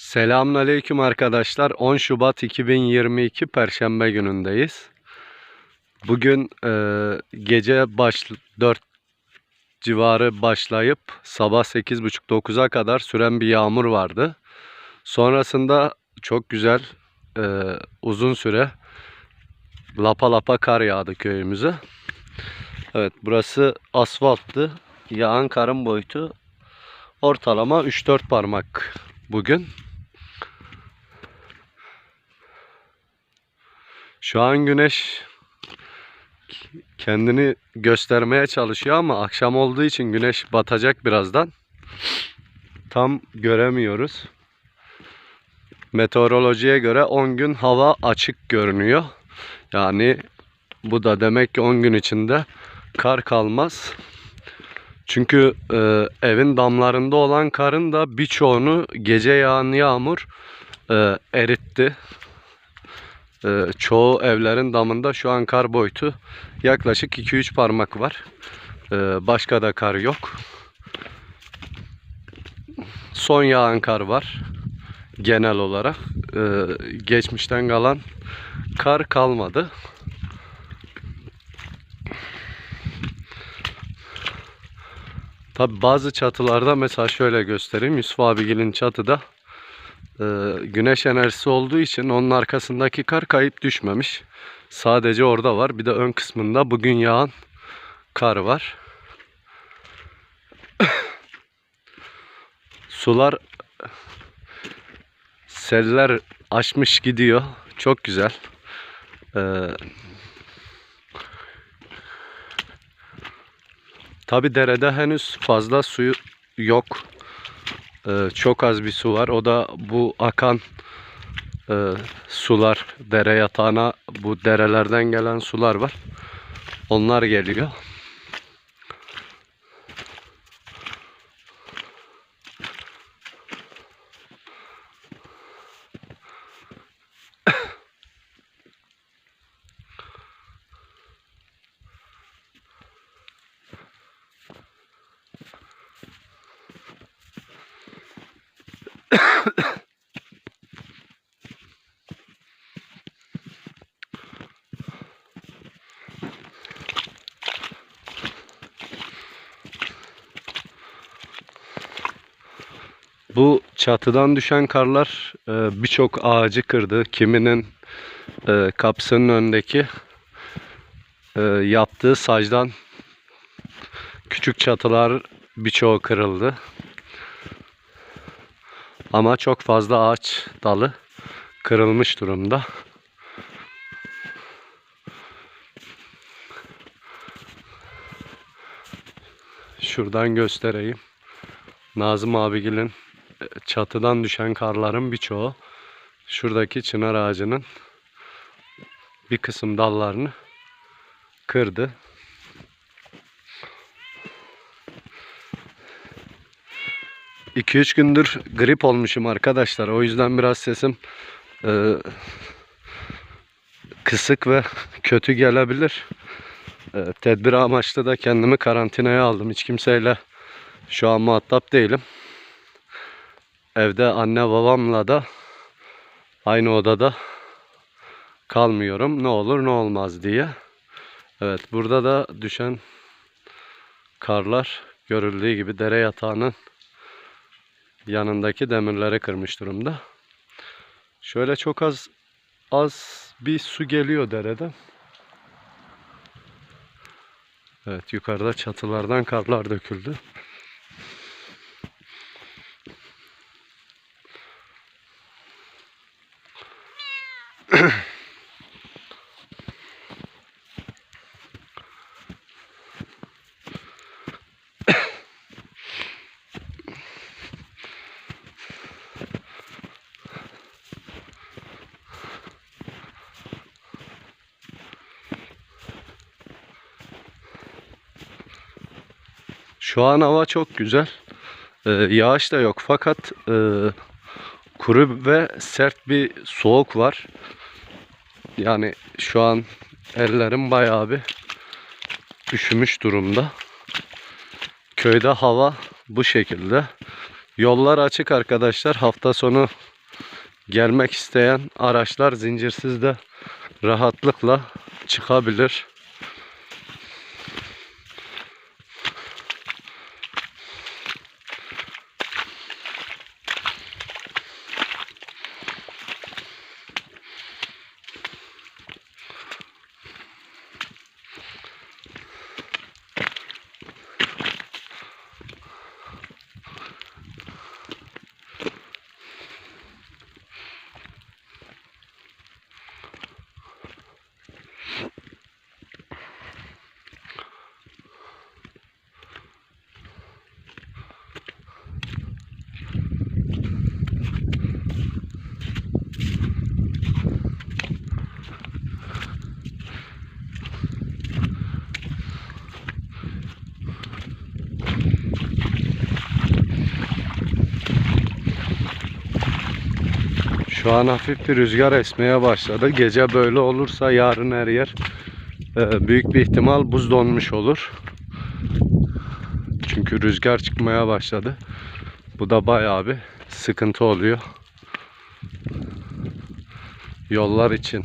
Selamünaleyküm arkadaşlar. 10 Şubat 2022 Perşembe günündeyiz. Bugün e, gece baş 4 civarı başlayıp sabah 8.30-9'a kadar süren bir yağmur vardı. Sonrasında çok güzel e, uzun süre lapa lapa kar yağdı köyümüze. Evet burası asfalttı. Yağan karın boyutu ortalama 3-4 parmak bugün. Şu an güneş kendini göstermeye çalışıyor ama akşam olduğu için güneş batacak birazdan. Tam göremiyoruz. Meteorolojiye göre 10 gün hava açık görünüyor. Yani bu da demek ki 10 gün içinde kar kalmaz. Çünkü e, evin damlarında olan karın da birçoğunu gece yağan yağmur e, eritti. E, çoğu evlerin damında şu an kar boyutu yaklaşık 2-3 parmak var. E, başka da kar yok. Son yağan kar var genel olarak. E, geçmişten kalan kar kalmadı. Tabi bazı çatılarda mesela şöyle göstereyim. Yusuf abigilin çatıda güneş enerjisi olduğu için onun arkasındaki kar kayıp düşmemiş. Sadece orada var. Bir de ön kısmında bugün yağan kar var. Sular seller aşmış gidiyor. Çok güzel. Ee, Tabi derede henüz fazla suyu yok. Ee, çok az bir su var. O da bu akan e, sular, dere yatağına bu derelerden gelen sular var. Onlar geliyor. Bu çatıdan düşen karlar e, birçok ağacı kırdı. Kiminin e, kapısının önündeki e, yaptığı sacdan küçük çatılar birçoğu kırıldı. Ama çok fazla ağaç dalı kırılmış durumda. Şuradan göstereyim. Nazım abigilin çatıdan düşen karların birçoğu şuradaki çınar ağacının bir kısım dallarını kırdı. İki üç gündür grip olmuşum arkadaşlar. O yüzden biraz sesim e, kısık ve kötü gelebilir. E, tedbir amaçlı da kendimi karantinaya aldım. Hiç kimseyle şu an muhatap değilim. Evde anne babamla da aynı odada kalmıyorum. Ne olur ne olmaz diye. Evet burada da düşen karlar görüldüğü gibi dere yatağının yanındaki demirleri kırmış durumda. Şöyle çok az az bir su geliyor dereden. Evet yukarıda çatılardan karlar döküldü. Şu an hava çok güzel. Ee, yağış da yok fakat e, kuru ve sert bir soğuk var. Yani şu an ellerim bayağı bir üşümüş durumda. Köyde hava bu şekilde. Yollar açık arkadaşlar. Hafta sonu gelmek isteyen araçlar zincirsiz de rahatlıkla çıkabilir. Şu an hafif bir rüzgar esmeye başladı. Gece böyle olursa yarın her yer e, büyük bir ihtimal buz donmuş olur. Çünkü rüzgar çıkmaya başladı. Bu da bayağı bir sıkıntı oluyor. Yollar için.